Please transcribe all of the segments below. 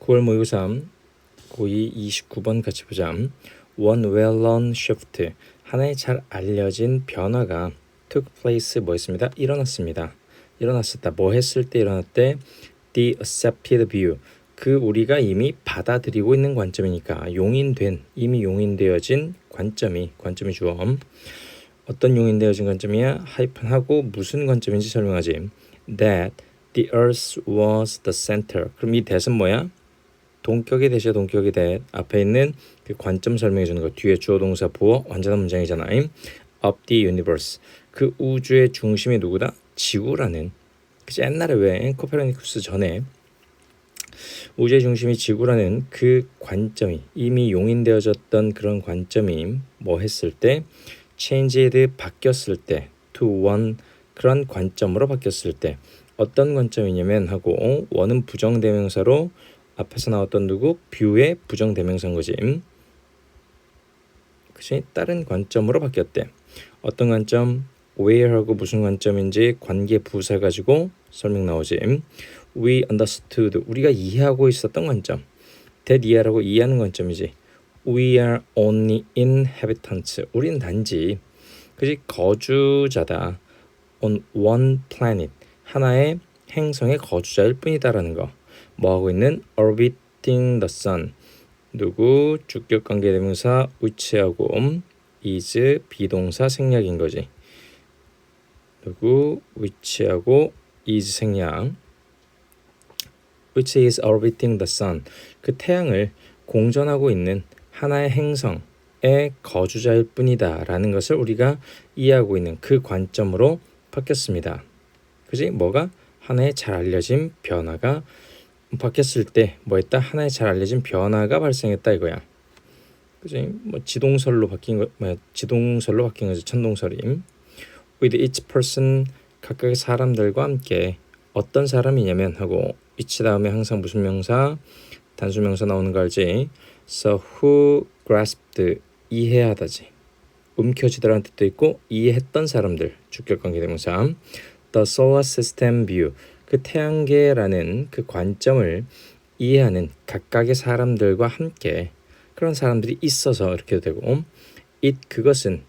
9월 모의고사 고2 29번 같이 보자. One well-known shift 하나의 잘 알려진 변화가 took place 뭐였습니다? 일어났습니다. 일어났었다. 뭐 했을 때 일어났대? The accepted view 그 우리가 이미 받아들이고 있는 관점이니까 용인된 이미 용인되어진 관점이 관점이 주어 어떤 용인되어진 관점이야? 하이픈하고 무슨 관점인지 설명하지. That the earth was the center. 그럼 이 that은 뭐야? 동격이 대시 동격이 대 앞에 있는 그 관점 설명해 주는 거 뒤에 주어 동사 보어 완전한 문장이잖아. of the universe. 그 우주의 중심이 누구다? 지구라는. 그치 옛날에 왜 코페르니쿠스 전에 우주의 중심이 지구라는 그 관점이 이미 용인되어졌던 그런 관점이 뭐 했을 때 changed 바뀌었을 때 to one 그런 관점으로 바뀌었을 때 어떤 관점이냐면 하고 원은 부정대명사로 앞에서 나왔던 누구 뷰의 부정 대명사인 거지. 그치? 다른 관점으로 바뀌었대. 어떤 관점? where하고 무슨 관점인지 관계 부사 가지고 설명 나오지. We understood 우리가 이해하고 있었던 관점. that 이해라고 이해하는 관점이지. We are only inhabitants. 우리는 단지 그지 거주자다. on one planet 하나의 행성의 거주자일 뿐이다라는 거. 뭐 하고 있는 orbiting the sun 누구 주격 관계 대명사 which하고 is 비동사 생략인 거지. 누구 which하고 is 생략 which is orbiting the sun 그 태양을 공전하고 있는 하나의 행성의 거주자일 뿐이다라는 것을 우리가 이해하고 있는 그 관점으로 바뀌었습니다. 그지? 뭐가 하나의 잘 알려진 변화가 바뀌었을 때 뭐 했다? 하나의 잘 알려진 변화가 발생했다 이거야. 그지? 뭐 지동설로 바뀐 거, 뭐 지동설로 바뀐 거지 천동설이. With each person 각각의 사람들과 함께 어떤 사람이냐면 하고 each 다음에 항상 무슨 명사 단수 명사 나오는 거 알지? So who grasped 이해하다지. 움켜쥐다라는 뜻도 있고 이해했던 사람들 주격 관계 대명사. The solar system view 그 태양계라는 그 관점을 이해하는 각각의 사람들과 함께 그런 사람들이 있어서 이렇게 되고 it 그것은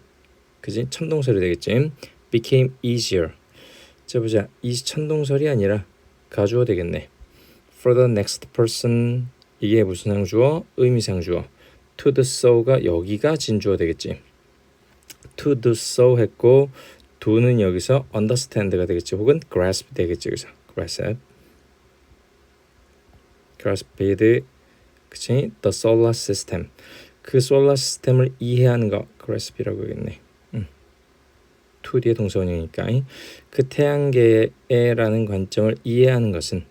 그지? 천동설이 되겠지 became easier. 자 보자. 이 천동설이 아니라 가주어 되겠네. For the next person. 이게 무슨 상주어? 의미상 주어. To do so가 여기가 진주어 되겠지. To do so 했고 do는 여기서 understand가 되겠지. 혹은 grasp 되겠지 그래서 grasp grasped 그치 the solar system 그 solar system을 이해하는 거 grasp이라고 하겠네 음. to 뒤에 동사원이니까 그 태양계라는 관점을 이해하는 것은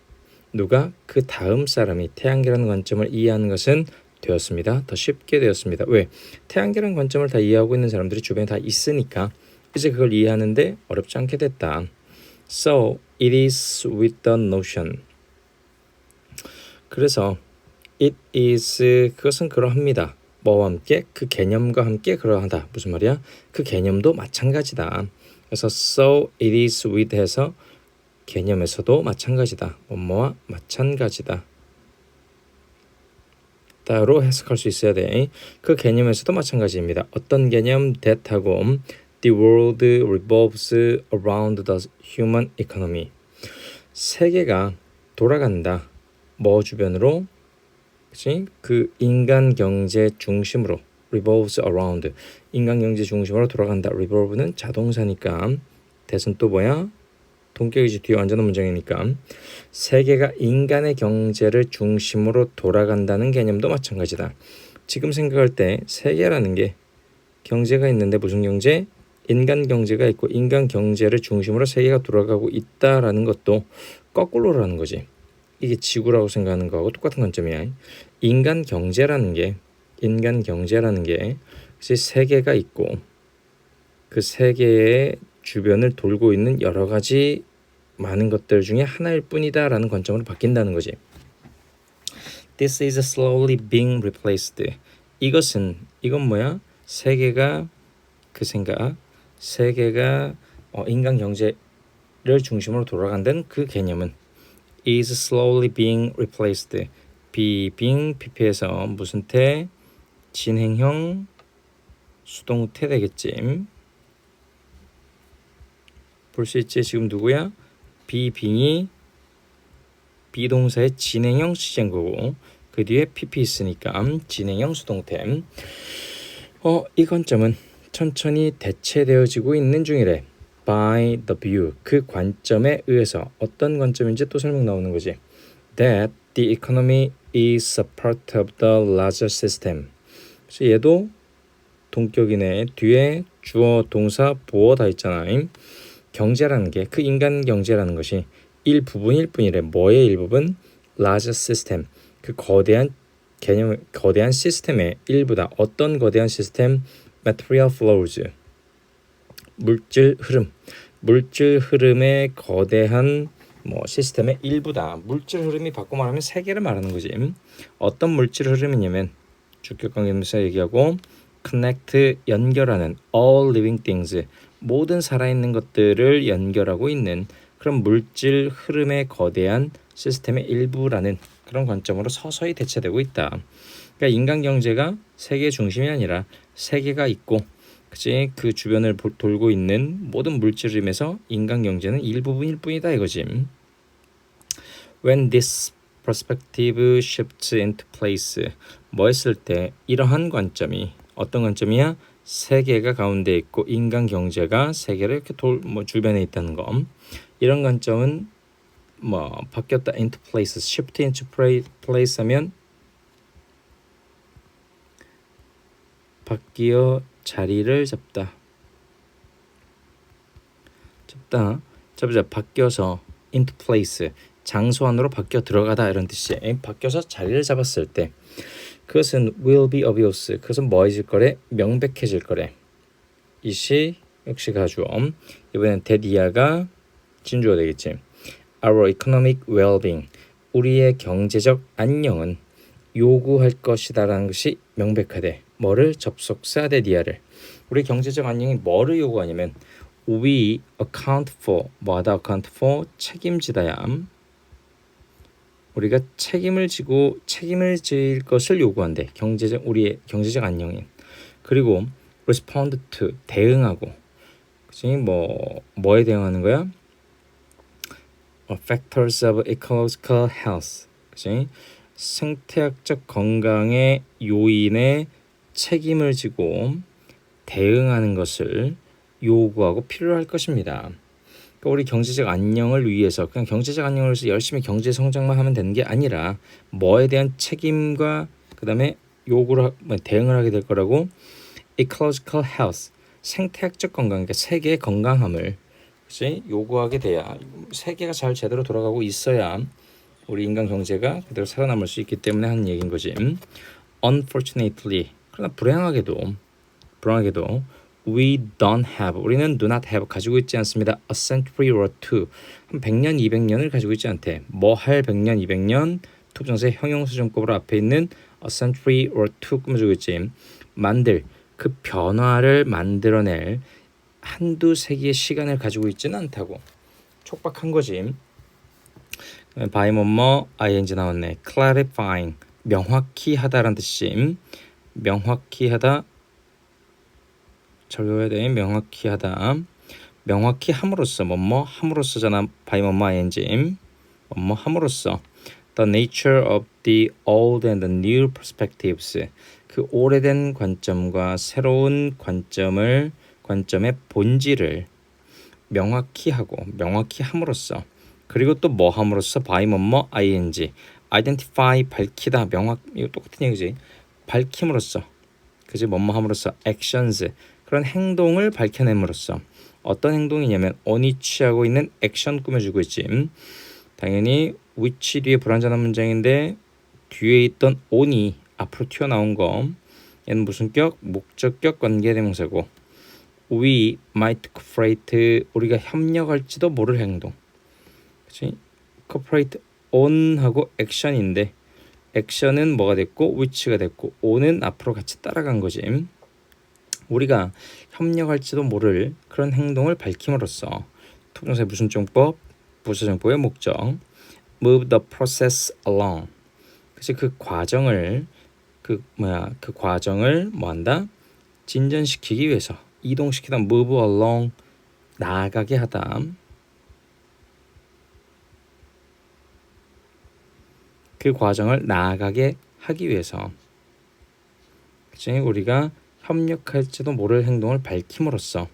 누가 그 다음 사람이 태양계라는 관점을 이해하는 것은 되었습니다. 더 쉽게 되었습니다. 왜? 태양계라는 관점을 다 이해하고 있는 사람들이 주변에 다 있으니까 이제 그걸 이해하는데 어렵지 않게 됐다. So it is with the notion. 그래서 it is 그것은 그러합니다. 뭐와 함께 그 개념과 함께 그러하다. 무슨 말이야? 그 개념도 마찬가지다. 그래서 so it is with 해서 개념에서도 마찬가지다. 뭐뭐와 마찬가지다. 따로 해석할 수 있어야 돼. 그 개념에서도 마찬가지입니다. 어떤 개념 that하고 the world revolves around the human economy. 세계가 돌아간다. 뭐 주변으로? 그치? 그 인간 경제 중심으로 revolves around 인간 경제 중심으로 돌아간다. revolve는 자동사니까 대선 또 뭐야? 동격이지 뒤에 완전한 문장이니까 세계가 인간의 경제를 중심으로 돌아간다는 개념도 마찬가지다. 지금 생각할 때 세계라는 게 경제가 있는데 무슨 경제? 인간 경제가 있고 인간 경제를 중심으로 세계가 돌아가고 있다라는 것도 거꾸로라는 거지. 이게 지구라고 생각하는 거하고 똑같은 관점이야. 인간 경제라는 게 인간 경제라는 게 세계가 있고 그 세계의 주변을 돌고 있는 여러 가지 많은 것들 중에 하나일 뿐이다라는 관점으로 바뀐다는 거지. This is slowly being replaced. 이것은 이건 뭐야? 세계가 그 생각, 세계가 어, 인간 경제를 중심으로 돌아간다는 그 개념은 is slowly being replaced. 비빙 pp에서 무슨 태 진행형 수동태 되겠지. 볼 수 있지 지금 누구야? 비빙이 비동사의 진행형 시제거고 그 뒤에 pp 있으니까 진행형 수동태. 어, 이 관점은 천천히 대체되어지고 있는 중이래. by the view 그 관점에 의해서 어떤 관점인지 또 설명 나오는 거지. That the economy is a part of the larger system. 그래서 얘도 동격이네. 뒤에 주어, 동사, 보어 다 있잖아. 경제라는 게 그 인간 경제라는 것이 일부분일 뿐이래. 뭐의 일부분? larger system. 그 거대한 개념, 거대한 시스템의 일부다. 어떤 거대한 시스템? Material flows. 물질 흐름. 물질 흐름의 거대한 뭐 시스템의 일부다. 물질 흐름이 바꿔 말하면 세계를 말하는 거지. 어떤 물질 흐름이냐면 주격 관계에서 얘기하고 connect 연결하는 all living things 모든 살아있는 것들을 연결하고 있는 그런 물질 흐름의 거대한 시스템의 일부라는 그런 관점으로 서서히 대체되고 있다. 그러니까 인간 경제가 세계 중심이 아니라 세계가 있고 그치 그 주변을 돌고 있는 모든 물질 흐름에서 인간 경제는 일부분일 뿐이다 이거지. When this perspective shifts into place 뭐 했을 때 이러한 관점이 어떤 관점이야? 세계가 가운데 있고 인간 경제가 세계를 이렇게 돌뭐 주변에 있다는 거. 이런 관점은 뭐 바뀌었다 into place, shift into place 하면 바뀌어 자리를 잡다. 잡다. 잡자 바뀌어서 into place 장소 안으로 바뀌어 들어가다 이런 뜻이에요. 바뀌어서 자리를 잡았을 때 그것은 will be obvious. 그것은 뭐해질 거래? 명백해질 거래. 이시 역시 가주어. 이번엔 대디아가 진주어 되겠지. Our economic well-being. 우리의 경제적 안녕은 요구할 것이다라는 것이 명백하대. 뭐를 접속사 대디아를. 우리 경제적 안녕이 뭐를 요구하냐면 we account for 뭐하다 account for 책임지다야. 우리가 책임을 지고 책임을 질 것을 요구한대. 경제적 우리의 경제적 안녕인. 그리고 respond to 대응하고. 그치 뭐 뭐에 대응하는 거야? factors of ecological health. 그치 생태학적 건강의 요인에 책임을 지고 대응하는 것을 요구하고 필요할 것입니다. 그러니까 우리 경제적 안녕을 위해서 그냥 경제적 안녕을 위해서 열심히 경제 성장만 하면 되는 게 아니라 뭐에 대한 책임과 그다음에 요구를 뭐 대응을 하게 될 거라고 ecological health 생태학적 건강 그러니까 세계의 건강함을 그치? 요구하게 돼야 세계가 잘 제대로 돌아가고 있어야 우리 인간 경제가 그대로 살아남을 수 있기 때문에 하는 얘기인 거지. Unfortunately 그러나 불행하게도 불행하게도 we don't have 우리는 do not have 가지고 있지 않습니다. a century or two 한 100년 200년을 가지고 있지 않대. 뭐 할 100년 200년 투부정사의 형용수정법으로 앞에 있는 a century or two 꾸며주고 있지. 만들 그 변화를 만들어낼 한두 세기의 시간을 가지고 있지는 않다고 촉박한 거지. 바이 뭐뭐 ing 나왔네. clarifying 명확히 하다라는 뜻이 명확히 하다 적용해야 돼. 명확히 하다. 명확히 함으로써 뭐뭐 함으로써잖아. 바이 뭐뭐 ing 뭐뭐 함으로써 the nature of the old and the new perspectives 그 오래된 관점과 새로운 관점을 관점의 본질을 명확히 하고 명확히 함으로써 그리고 또 뭐 함으로써 by 뭐뭐 ing identify 밝히다 명확 이거 똑같은 얘기지 밝힘으로써 그지 뭐뭐 함으로써 actions 그런 행동을 밝혀냄으로써 어떤 행동이냐면 on이 취하고 있는 액션 꾸며주고 있지. 당연히 which 뒤에 불완전한 문장인데 뒤에 있던 on이 앞으로 튀어나온 거 얘는 무슨 격? 목적격 관계대명사고 we might cooperate 우리가 협력할지도 모를 행동 그치? cooperate on 하고 action인데 액션은 뭐가 됐고 which가 됐고 on은 앞으로 같이 따라간 거지. 우리가 협력할지도 모를 그런 행동을 밝힘으로써 투부정사의 무슨정법, 부사정법의 목적 move the process along. 그래서 그 과정을 그 뭐야 그 과정을 뭐한다? 진전시키기 위해서 이동시키다 move along 나아가게 하다 그 과정을 나아가게 하기 위해서. 그치 우리가 협력할지도 모를 행동을 밝힘으로써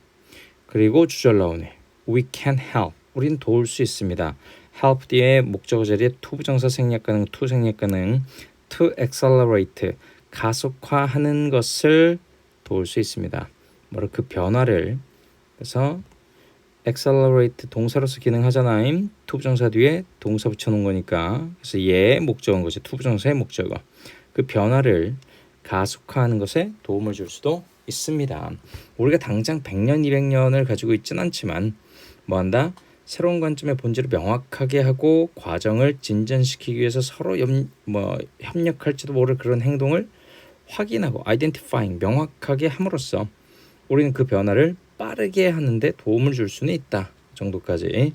그리고 주절 나오네. We can help. 우린 도울 수 있습니다. Help 뒤에 목적어 자리에 to 부정사 생략 가능 to 생략 가능 to accelerate 가속화하는 것을 도울 수 있습니다. 뭐라 그 변화를. 그래서 accelerate 동사로서 기능하잖아요. to 부정사 뒤에 동사 붙여놓은 거니까 그래서 얘 목적어인 거지. to 부정사의 목적어. 그 변화를 가속화하는 것에 도움을 줄 수도 있습니다. 우리가 당장 100년, 200년을 가지고 있진 않지만 뭐 한다? 새로운 관점의 본질을 명확하게 하고 과정을 진전시키기 위해서 서로 협, 뭐, 협력할지도 모를 그런 행동을 확인하고 identifying 명확하게 함으로써 우리는 그 변화를 빠르게 하는데 도움을 줄 수는 있다 정도까지.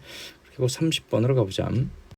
그리고 30번으로 가보자